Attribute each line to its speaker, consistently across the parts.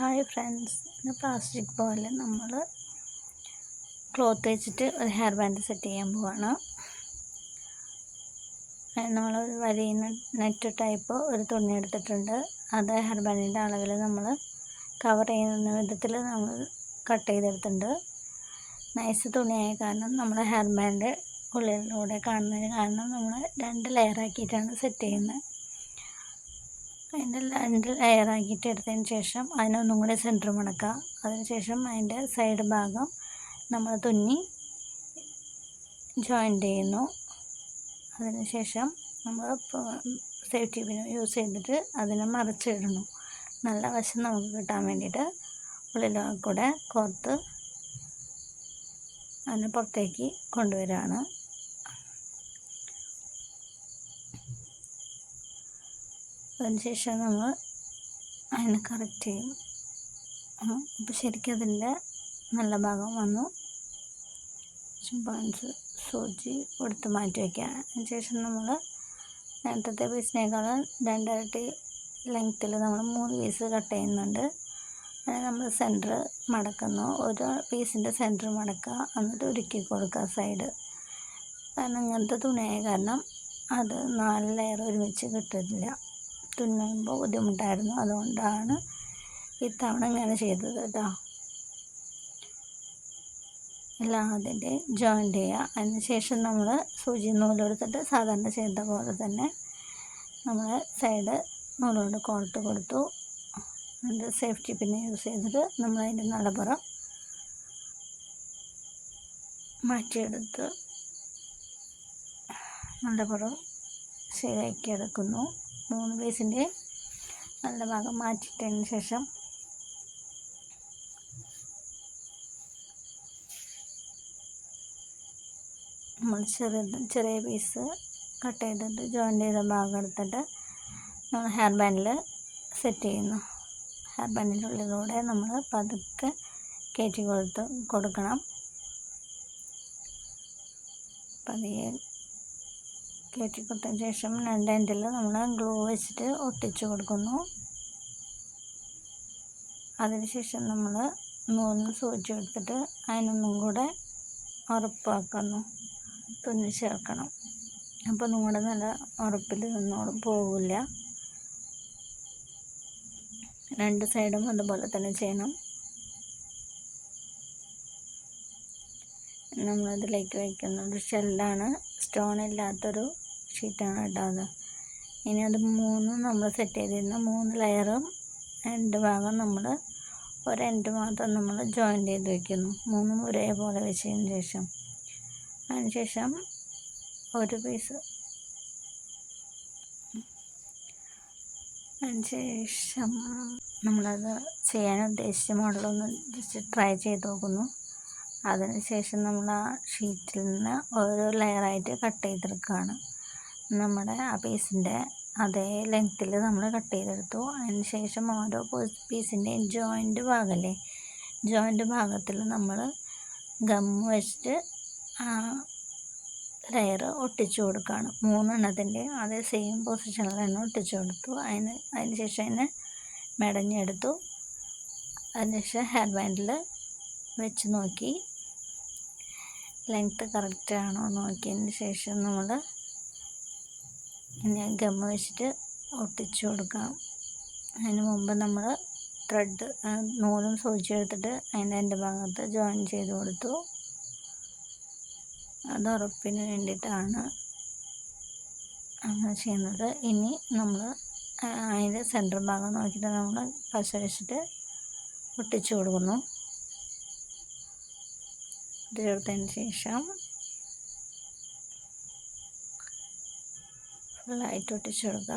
Speaker 1: Hi friends ഇന്ന് plastic പോലെ നമ്മൾ ക്ലോത്ത് വെച്ചിട്ട് ഒരു ഹെയർ ബാൻഡ് സെറ്റ് ചെയ്യാൻ പോവാണ്. നമ്മൾ ഒരു വലിയ നെറ്റ് ടൈപ്പ് ഒരു തുണി എടുത്തിട്ടുണ്ട്. അത് ഹെയർ ബാൻഡിന്റെ അളവിൽ നമ്മൾ കവർ ചെയ്യുന്ന വിധത്തിൽ നമ്മൾ കട്ട് ചെയ്തെടുത്തിട്ടുണ്ട്. നൈസ് തുണിയായ കാരണം നമ്മൾ ഹെയർ ബാൻഡ് ഉള്ളിലൂടെ കാണുന്നതിന് കാരണം നമ്മൾ രണ്ട് ലെയറാക്കിയിട്ടാണ് സെറ്റ് ചെയ്യുന്നത്. അതിന്റെ രണ്ട് ലെയറാക്കിയിട്ട് എടുത്തതിന് ശേഷം അതിനൊന്നും കൂടി സെന്റർ മുടക്കുക. അതിന് ശേഷം അതിന്റെ സൈഡ് ഭാഗം നമ്മൾ തുന്നി ജോയിന്റ് ചെയ്യുന്നു. അതിന് ശേഷം നമ്മൾ സേഫ്റ്റി പിൻ യൂസ് ചെയ്തിട്ട് അതിനെ മറിച്ചിടുന്നു. നല്ല വശം നമുക്ക് കിട്ടാൻ വേണ്ടിയിട്ട് ഉള്ളിലൂടെ കോർത്ത് അതിനെ പുറത്തേക്ക് കൊണ്ടുവരികയാണ്. അതിനുശേഷം നമ്മൾ അതിനെ കറക്റ്റ് ചെയ്യും. അപ്പോൾ ശരിക്കും അതിന്റെ നല്ല ഭാഗം വന്നു. പോയിന്റ്സ് സൂചി കൊടുത്ത് മാറ്റി വയ്ക്കുക അതിനുശേഷം നമ്മൾ നേരത്തെ പീസിനേക്കാളും രണ്ടരട്ടി ലെങ്ത്തിൽ നമ്മൾ മൂന്ന് പീസ് കട്ട് ചെയ്യുന്നുണ്ട്. അതിന് നമ്മൾ സെന്റർ മടക്കുന്നു. ഒരു പീസിന്റെ സെന്റർ മടക്കുക. എന്നിട്ട് ഉരുക്കി കൊടുക്കുക സൈഡ് കാരണം ഇങ്ങനത്തെ തുണിയായ കാരണം അത് നാല് ലെയർ ഒരുമിച്ച് കിട്ടില്ല. തുന്നുമ്പോൾ ബുദ്ധിമുട്ടായിരുന്നു. അതുകൊണ്ടാണ് ഇത്തവണ ഇങ്ങനെ ചെയ്തത് കേട്ടോ. എല്ലാം അതിന്റെ ജോയിന്റ് ചെയ്യുക അതിന് ശേഷം നമ്മൾ സൂചി നൂലെടുത്തിട്ട് സാധാരണ ചെയ്ത പോലെ തന്നെ നമ്മൾ സൈഡ് നൂലുകൊണ്ട് കോർട്ട് കൊടുത്തു. അതിന്റെ സേഫ്റ്റി പിന്നെ യൂസ് ചെയ്തിട്ട് നമ്മൾ അതിന്റെ നടപ്പുറം മാറ്റിയെടുത്ത് നടപ്പുറം ശരിയാക്കി എടുക്കുന്നു. മൂന്ന് പീസിന്റെ നല്ല ഭാഗം മാറ്റിയിട്ടതിന് ശേഷം നമ്മൾ ചെറുത് ചെറിയ പീസ് കട്ട് ചെയ്തിട്ട് ജോയിന്റ് ചെയ്ത ഭാഗം എടുത്തിട്ട് നമ്മൾ ഹെയർ ബാൻഡിൽ സെറ്റ് ചെയ്യുന്നു. ഹെയർ ബാൻഡിന്റെ നമ്മൾ പതുക്കെ കയറ്റി കൊടുത്ത് കൊടുക്കണം. പതിയെ കയറ്റി കൊടുത്തതിന് ശേഷം രണ്ട് എൻഡിൽ നമ്മൾ ഗ്ലൂ വെച്ചിട്ട് ഒട്ടിച്ചു കൊടുക്കുന്നു. അതിനുശേഷം നമ്മൾ മൂന്ന് സൂചി എടുത്തിട്ട് അതിനൊന്നും കൂടെ ഉറപ്പാക്കുന്നു. തുന്നി ചേർക്കണം. അപ്പോൾ നിങ്ങളുടെ നല്ല ഉറപ്പിൽ നിന്നോളും പോവില്ല. രണ്ട് സൈഡും അതുപോലെ തന്നെ ചെയ്യണം. നമ്മളതിലേക്ക് വയ്ക്കുന്നത് ഷെല്ലാണ് സ്റ്റോൺ ഇല്ലാത്തൊരു ഷീറ്റാണ് കേട്ടോ അത്. ഇനി അത് മൂന്നും നമ്മൾ സെറ്റ് ചെയ്തിരുന്ന. മൂന്ന് ലെയറും രണ്ട് ഭാഗം നമ്മൾ ഒരു എൻഡ് മാത്രം നമ്മൾ ജോയിന്റ് ചെയ്ത് വയ്ക്കുന്നു മൂന്നും ഒരേപോലെ വെച്ചതിന് ശേഷം. അതിന് ശേഷം ഒരു പീസ് അതിന് ശേഷം നമ്മളത് ചെയ്യാൻ ഉദ്ദേശിച്ച മോഡലൊന്ന് ജസ്റ്റ് ട്രൈ ചെയ്ത് നോക്കുന്നു. അതിനുശേഷം നമ്മൾ ആ ഷീറ്റിൽ നിന്ന് ഓരോ ലെയറായിട്ട് കട്ട് ചെയ്തെടുക്കുകയാണ്. നമ്മുടെ ആ പീസിന്റെ അതേ ലെങ്ത്തിൽ നമ്മൾ കട്ട് ചെയ്തെടുത്തു. അതിന് ശേഷം ഓരോ പീസിന്റെയും ജോയിന്റ് ഭാഗമല്ലേ ജോയിന്റ് ഭാഗത്തിൽ നമ്മൾ ഗം വെച്ചിട്ട് ആ ലെയർ ഒട്ടിച്ചു കൊടുക്കുകയാണ്. മൂന്നെണ്ണത്തിന്റെ അതേ സെയിം പൊസിഷനിൽ തന്നെ ഒട്ടിച്ചു കൊടുത്തു. അതിന് അതിന് ശേഷം അതിനെ മെടഞ്ഞെടുത്തു. അതിനുശേഷം ഹെയർ ബാൻഡിൽ വെച്ച് നോക്കി. ലെങ്ത്ത് കറക്റ്റ് ആണോ നോക്കിയതിന് ശേഷം നമ്മൾ ഇനി ഗമ്മ വെച്ചിട്ട് ഒട്ടിച്ചു കൊടുക്കാം. അതിന് മുമ്പ് നമ്മൾ ത്രെഡ് നൂലും സൂചിയെടുത്തിട്ട് അതിന്റെ എന്റെ ഭാഗത്ത് ജോയിൻ ചെയ്ത് കൊടുത്തു. അത് ഉറപ്പിന് വേണ്ടിയിട്ടാണ് അങ്ങനെ ചെയ്യുന്നത്. ഇനി നമ്മൾ അതിന്റെ സെന്റർ ഭാഗം നോക്കിയിട്ട് നമ്മൾ പശ വെച്ചിട്ട് ഒട്ടിച്ചു കൊടുക്കുന്നു. ഇത് ചേർത്തതിന് ശേഷം ഫുള്ളായിട്ട് ഒട്ടിച്ചു കൊടുക്കുക.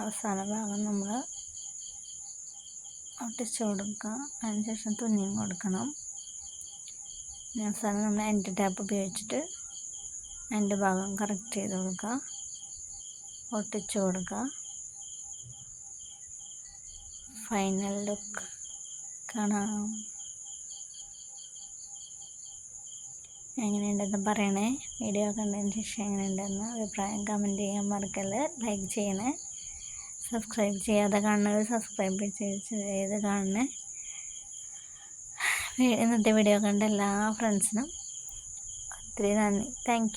Speaker 1: അവസാന ഭാഗം നമ്മൾ ഒട്ടിച്ചു കൊടുക്കുക. അതിനുശേഷം തുന്നിയും കൊടുക്കണം. അവസാനം നമ്മൾ എന്റെ ടാപ്പ് ഉപയോഗിച്ചിട്ട് എന്റെ ഭാഗം കറക്റ്റ് ചെയ്ത് കൊടുക്കുക. ഒട്ടിച്ചു കൊടുക്കുക. ഫൈനൽ ലുക്ക് കാണാം. എങ്ങനെയുണ്ടെന്ന് പറയണേ. വീഡിയോ കണ്ടതിന് ശേഷം എങ്ങനെയുണ്ടെന്ന് അഭിപ്രായം കമന്റ് ചെയ്യാൻ മറക്കല്ലേ. ലൈക്ക് ചെയ്യണേ. സബ്സ്ക്രൈബ് ചെയ്യാതെ കാണുന്നവർ സബ്സ്ക്രൈബ് ചെയ്ത് കാണണേ. ഇന്നത്തെ വീഡിയോ കണ്ട എല്ലാ ഫ്രണ്ട്സിനും ഒത്തിരി നന്ദി. താങ്ക്